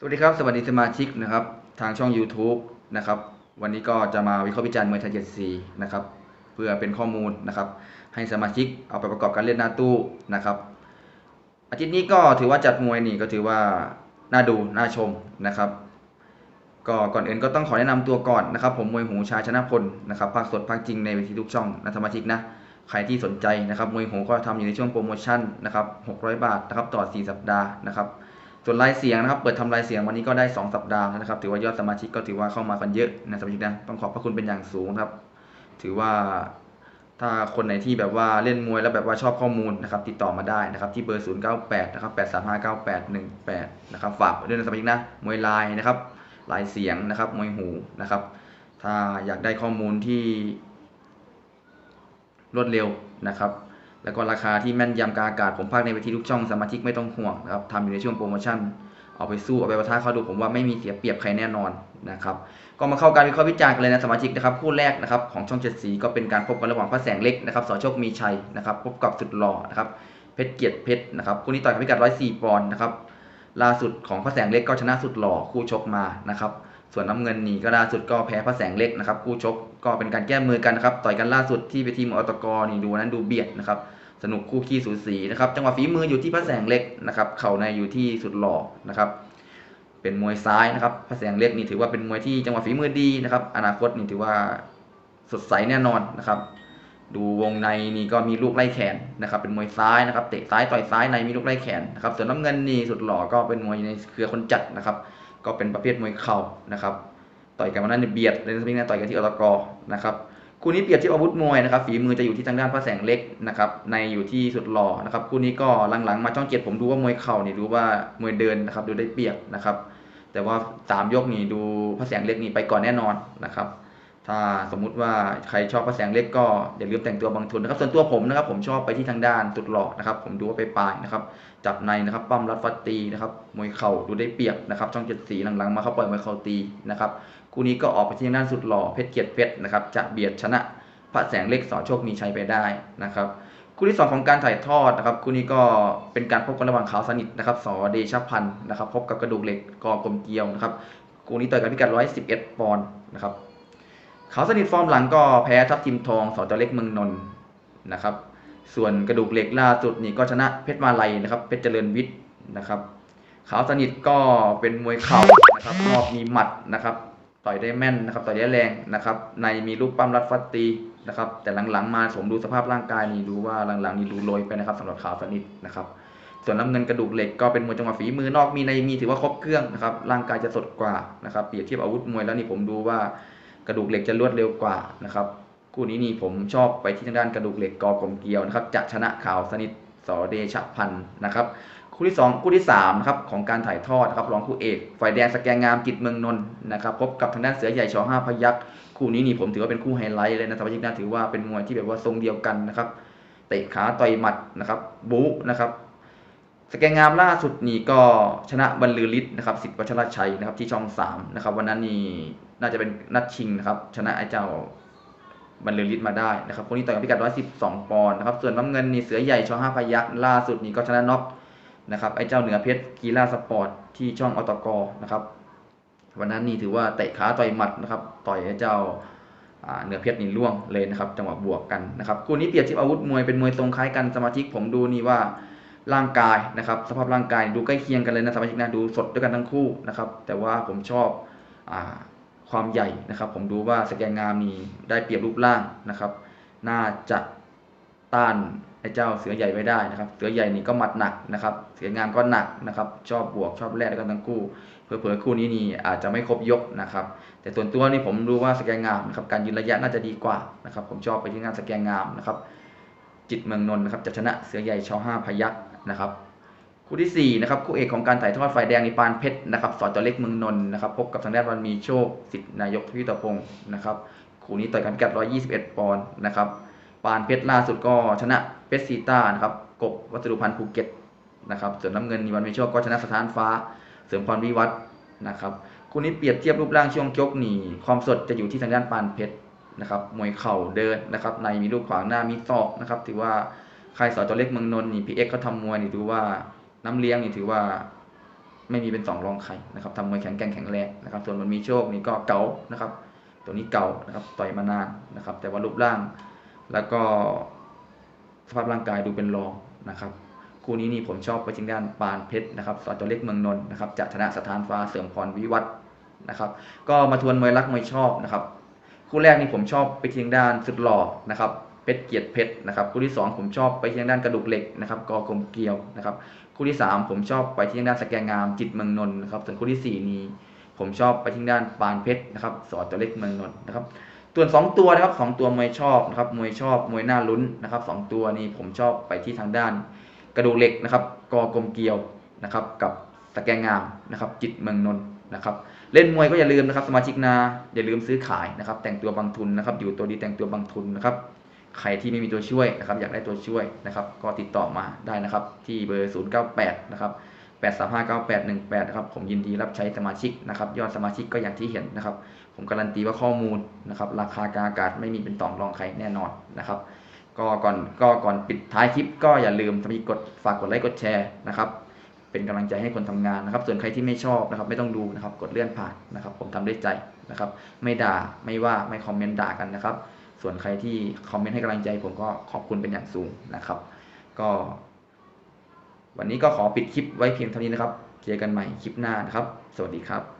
สวัสดีครับ สวัสดีสมาชิกนะครับ ทางช่อง YouTube นะครับ วันนี้ก็จะมาวิเคราะห์วิจารณ์มวยไทยเจ็ดสีนะครับ เพื่อเป็นข้อมูลนะครับ ให้สมาชิกเอาไปประกอบการเล่นหน้าตู้นะครับ อาทิตย์นี้ก็ถือว่าจัดมวยนี่ก็ถือว่าน่าดูน่าชมนะครับ ก็ก่อนอื่นก็ต้องขอแนะนำตัวก่อนนะครับ ผมมวยหูชาชนะพลนะครับภาคสดภาคจริงในเวทีทุกช่องนะสมาชิกนะใครที่สนใจนะครับมวยหูก็ทำอยู่ในช่วงโปรโมชั่นนะครับ600 บาทนะครับต่อ 4 สัปดาห์นะครับ ส่วนรายเสียงนะครับเปิดทำรายเสียงวันนี้ก็ได้ 2 สัปดาห์แล้วนะครับถือว่ายอดสมาชิกก็ถือว่าเข้ามากันเยอะนะสมาชิกนะต้องขอบพระคุณเป็นอย่างสูงครับ ถือว่าถ้าคนไหนที่แบบว่าเล่นมวยแล้วแบบว่าชอบข้อมูลนะครับติดต่อมาได้นะครับที่เบอร์ 098นะครับ8359818นะครับฝากด้วยนะสมาชิกนะมวยลายนะครับลายเสียงนะครับมวยหูนะครับ ถ้าอยากได้ข้อมูลที่รวดเร็วนะครับ แล้วก็ราคาที่แม่นยำกบอากาศผมภาคในเวทีทุกช่องสมาชิกไม่ต้องห่วงนะครับทำอยู่ในช่วงโปรโมชั่น เอาไปสู้เอาไปประทะเขาดูผมว่าไม่มีเสียเปรียบใครแน่นอนนะครับก็มาเข้าการวิเคราะห์วิจารณ์กันเลยนะสมาชิกนะครับคู่แรกนะครับของช่องเจ็ดสีก็เป็นการพบกันระหว่างพระแสงเล็กนะครับสอโชคมีชัยนะครับพบกับสุดหล่อนะครับเพชรเกียรติเพชรนะครับคู่นี้ต่อยกันพิกัด104ปอนด์นะครับล่าสุดของพระแสงเล็กก็ชนะสุดหล่อคู่ชกมานะครับส่วนน้ำเงินนี่ก็ล่าสุดก็แพ้พระแสงเล็กนะครับคู่ชกก็เป็นการแก้มือกันนะครับต่อยกันล่าสุดที่เวทีมอตกนี่ดูนั้นดูเบียดนะครับ สนุกคู่ขี้สูสีนะครับจังหวะฝีมืออยู่ที่พระแสงเล็กนะครับเข่าในอยู่ที่สุดหล่อนะครับเป็นมวยซ้ายนะครับพระแสงเล็กนี่ถือว่าเป็นมวยที่จังหวะฝีมือดีนะครับ อนาคตนี่ถือว่าสดใสแน่นอนนะครับ ดูวงในนี่ก็มีลูกไล่แขนนะครับเป็นมวยซ้ายนะครับเตะซ้ายต่อยซ้ายในมีลูกไล่แขนนะครับส่วนน้ำเงินนี่สุดหล่อก็เป็นมวยในเครือคนจัดนะครับ ก็เป็นประเภทมวยเข่านะครับ ต่อยกันวันนั้นเนี่ยเบียดเลยนะพี่นะต่อยกันที่อตกนะครับ คู่นี้เปรียบที่อาวุธมวยนะครับฝีมือจะอยู่ที่ทางด้านพระแสงเล็กนะครับในอยู่ที่สุดหล่อนะครับคู่นี้ก็หลังๆมาช่องเจ็ดผมดูว่ามวยเข่านี่ดูว่ามวยเดินนะครับดูได้เปรียบนะครับแต่ว่าสามยกนี่ดูพระแสงเล็กนี่ไปก่อนแน่นอนนะครับ ถ้าสมมุติว่าใครชอบพระแสงเล็กก็อย่าลืมแต่งตัวบางทุนนะครับ ส่วนตัวผมนะครับ ผมชอบไปที่ทางด้านสุดหล่อนะครับ ผมดูว่าไปปลายนะครับ จับในนะครับ ปั้มรัดฟัดตีนะครับ มวยเข่าดูได้เปรียบนะครับช่องเจ็ดสีหลังๆมาเขาปล่อยมวยเข่าตีนะครับ คู่นี้ก็ออกไปที่ทางด้านสุดหล่อเพชรเกียรติเพชรนะครับ จะเบียดชนะพระแสงเล็กสอโชคมีชัยไปได้นะครับ คู่ที่สองของการถ่ายทอดนะครับ คู่นี้ก็เป็นการพบกันระหว่างขาวสนิทนะครับ สอเดชพันธ์นะครับ พบกับกระดูกเหล็กกอกลมเกลียวนะครับ คู่นี้ต่อยกันพิกัด111ปอนด์นะครับ ขาสนิทฟอร์มหลังก็แพ้ทัพทิมทองสอจเล็กเมืองนนท์นะครับ ส่วนกระดูกเหล็กล่าสุดนี่ก็ชนะเพชรมาลัยนะครับ เพชรเจริญวิทย์นะครับขาสนิทก็เป็นมวยเข่านะครับรอบมีหมัดนะครับ ต่อยได้แม่นนะครับ ต่อยได้แรงนะครับ ในมีลูกปั้มรัดฟัดตีนะครับ แต่หลังๆมาผมดูสภาพร่างกายนี่ดูว่าหลังๆนี่ดูโรยไปนะครับสำหรับขาวสนิทนะครับส่วนน้ำเงินกระดูกเหล็กก็เป็นมวยจังหวะฝีมือนอกมีในมีถือว่าครบเครื่องนะครับร่างกายจะสดกว่านะครับเปรียบเทียบอาวุธมวยแล้วนี่ผมดูว่า กระดูกเหล็กจะรวดเร็วกว่านะครับคู่นี้นี่ผมชอบไปที่ทางด้านกระดูกเหล็กกอกลมเกลียวนะครับจะชนะข่าวสนิทสอเดชพันธ์นะครับคู่ที่ 2 คู่ที่3นะครับของการถ่ายทอดครับรองคู่เอกฝ่ายแดงสแกงงามกิจเมืองนนท์นะครับพบกับทางด้านเสือใหญ่ชอห้าพยักษ์คู่นี้นี่ผมถือว่าเป็นคู่ไฮไลท์เลยนะครับยิงน่าถือว่าเป็นมวยที่แบบว่าทรงเดียวกันนะครับเตะขาต่อยหมัดนะครับบู๊นะครับ สแกงงามล่าสุดนี่ก็ชนะบรรลือฤทธิ์นะครับสิทธิ์วัชรชัยนะครับที่ช่อง3นะครับวันนั้นนี่น่าจะเป็นนัดชิงนะครับชนะไอ้เจ้าบรรลือฤทธิ์มาได้นะครับคนนี้ต่อยกันพิกัด112 ปอนด์นะครับส่วนน้ำเงินนี่เสือใหญ่ชอห้าพยักล่าสุดนี่ก็ชนะน็อกนะครับไอ้เจ้าเหนือเพชรกีฬาสปอร์ตที่ช่องอตกนะครับวันนั้นนี่ถือว่าเตะขาต่อยหมัดนะครับต่อยไอ้เจ้าอ่าเหนือเพชรนี่ล่วงเลยนะครับจังหวะบวกกันนะครับคู่นี้เปรียบเทียบอาวุธมวยเป็นมวยทรงคล้ายกันสมาชิกผมดูนี่ว่า ร่างกายนะครับสภาพร่างกายดูใกล้เคียงกันเลยนะสมาชิกนะดูสดด้วยกันทั้งคู่นะครับแต่ว่าผมชอบอความใหญ่นะครับ ผมดูว่าสแกนงามนี่ได้เปรียบรูปร่างนะครับ น่าจะต้านไอ้เจ้าเสือใหญ่ไว้ได้นะครับ เสือใหญ่นี่ก็หมัดหนักนะครับ เสืองามก็หนักนะครับ ชอบบวกชอบแลกกันทั้งคู่เผลอๆคู่นี้นี่อาจจะไม่ครบยกนะครับ แต่ส่วนตัวนี่ผมรู้ว่าสแกนงามนะครับ การยืนระยะน่าจะดีกว่านะครับ ผมชอบไปที่งานสแกนงามนะครับ จิตเมืองนนท์นะครับจะชนะเสือใหญ่ชอห้าพยัก นะครับคู่ที่สี่นะครับคู่เอกของการถ่ายทอดฝ่ายแดงนิปานเพชรนะครับสอจอเล็กเมืองนนท์นะครับพบกับทางด้านวันมีโชคสิทธินายกทวิตพงศ์นะครับคู่นี้ต่อยกันพิกัด121 ปอนด์นะครับปานเพชรล่าสุดก็ชนะเพชรซีต้านะครับกบวัสดุพันธ์ภูเก็ตนะครับส่วนน้ำเงินนิวันมีโชคก็ชนะสถานฟ้า เสริมพรวิวัฒนะครับคู่นี้เปรียบเทียบรูปร่างช่วงยกหนีความสดจะอยู่ที่ทางด้านปานเพชรนะครับมวยเข่าเดินนะครับในมีลูกขวางหน้ามีศอกนะครับถือว่า ค่ายสอจอเล็กเมืองนนท์นี่พี่เอ็กเขาทำมวยนี่ถือว่าน้ำเลี้ยงนี่ถือว่าไม่มีเป็นสองรองใครนะครับทำมวยแข็งแกร่งแข็งแรงนะครับ ส่วนมันมีโชคนี่ก็เก่านะครับ ตัวนี้เก่านะครับต่อยมานานนะครับ แต่ว่ารูปร่างแล้วก็สภาพร่างกายดูเป็นรองนะครับคู่นี้นี่ผมชอบไปทางด้านปานเพชรนะครับสอจเล็กเมืองนนท์นะครับจะชนะสถานฟ้าเสริมพรวิวัฒน์นะครับก็มาทวนมวยรักมวยชอบนะครับ คู่แรกนี่ผมชอบไปทางด้านสุดหล่อนะครับ เพชรเกียรติเพชรนะครับคู่ที่สองผมชอบไปทางด้านกระดูกเหล็กนะครับกอกลมเกลียวนะครับคู่ที่สามผมชอบไปที่ทางด้านสแกงงามจิตเมืองนนท์นะครับส่วนคู่ที่สี่นี้ผมชอบไปที่ทางด้านปานเพชรนะครับสอจเล็กเมืองนนท์นะครับส่วนสองตัวนะครับสองตัวมวยชอบนะครับมวยชอบมวยหน้าลุ้นนะครับสองตัวนี้ผมชอบไปที่ทางด้าน กระดูกเหล็กนะครับกอกลมเกลียวนะครับกับสแกงงามนะครับจิตเมืองนนท์นะครับเล่นมวยก็อย่าลืมนะครับสมาชิกนาอย่าลืมซื้อขายนะครับแต่งตัวบางทุนนะครับอยู่ตัวดีแต่งตัวบางทุนนะครับ ใครที่ไม่มีตัวช่วยนะครับ อยากได้ตัวช่วยนะครับ ก็ติดต่อมาได้นะครับ ที่เบอร์ 098 นะครับ 8359818 นะครับ ผมยินดีรับใช้สมาชิกนะครับ ยอดสมาชิกก็อย่างที่เห็นนะครับ ผมการันตีว่าข้อมูลนะครับ ราคากางอากาศไม่มีเป็นต่องรองใครแน่นอนนะครับก็ก่อนก็ก่อนปิดท้ายคลิปก็อย่าลืมสมาชิกกดฝากกดไลค์กดแชร์นะครับ เป็นกำลังใจให้คนทำงานนะครับ ส่วนใครที่ไม่ชอบนะครับ ไม่ต้องดูนะครับ กดเลื่อนผ่านนะครับ ผมทำด้วยใจนะครับ ไม่ด่าไม่ว่าไม่คอมเมนต์ด่ากันนะครับ ส่วนใครที่คอมเมนต์ให้กำลังใจ ผมก็ขอบคุณเป็นอย่างสูงนะครับ ก็ วันนี้ก็ขอปิดคลิปไว้เพียงเท่านี้นะครับ เจอกันใหม่คลิปหน้านะครับ สวัสดีครับ